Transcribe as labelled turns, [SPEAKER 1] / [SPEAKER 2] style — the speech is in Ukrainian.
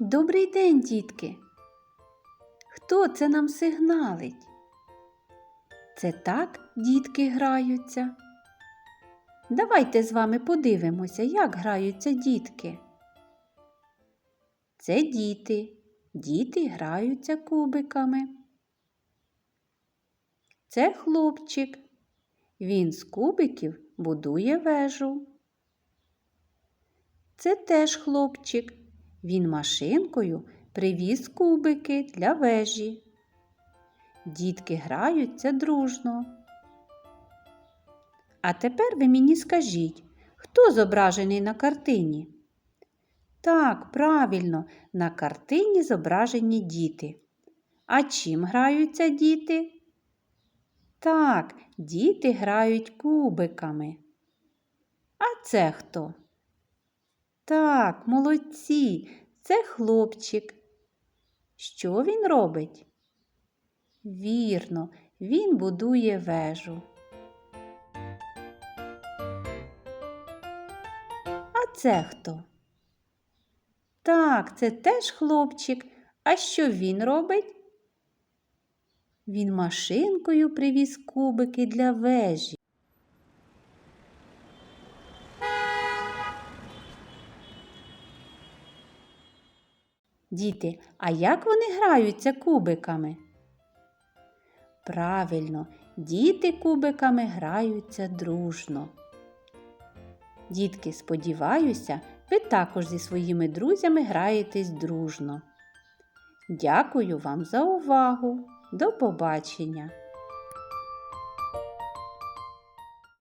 [SPEAKER 1] Добрий день, дітки. Хто це нам сигналить? Це так дітки граються. Давайте з вами подивимося, як граються дітки. Це діти. Діти граються кубиками. Це хлопчик. Він з кубиків будує вежу. Це теж хлопчик. Він машинкою привіз кубики для вежі. Дітки граються дружно. А тепер ви мені скажіть, хто зображений на картині? Так, правильно, на картині зображені діти. А чим граються діти? Так, діти грають кубиками. А це хто? Так, молодці, це хлопчик. Що він робить? Вірно, він будує вежу. А це хто? Так, це теж хлопчик. А що він робить? Він машинкою привіз кубики для вежі. Діти, а як вони граються кубиками? Правильно, діти кубиками граються дружно. Дітки, сподіваюся, ви також зі своїми друзями граєтесь дружно. Дякую вам за увагу. До побачення!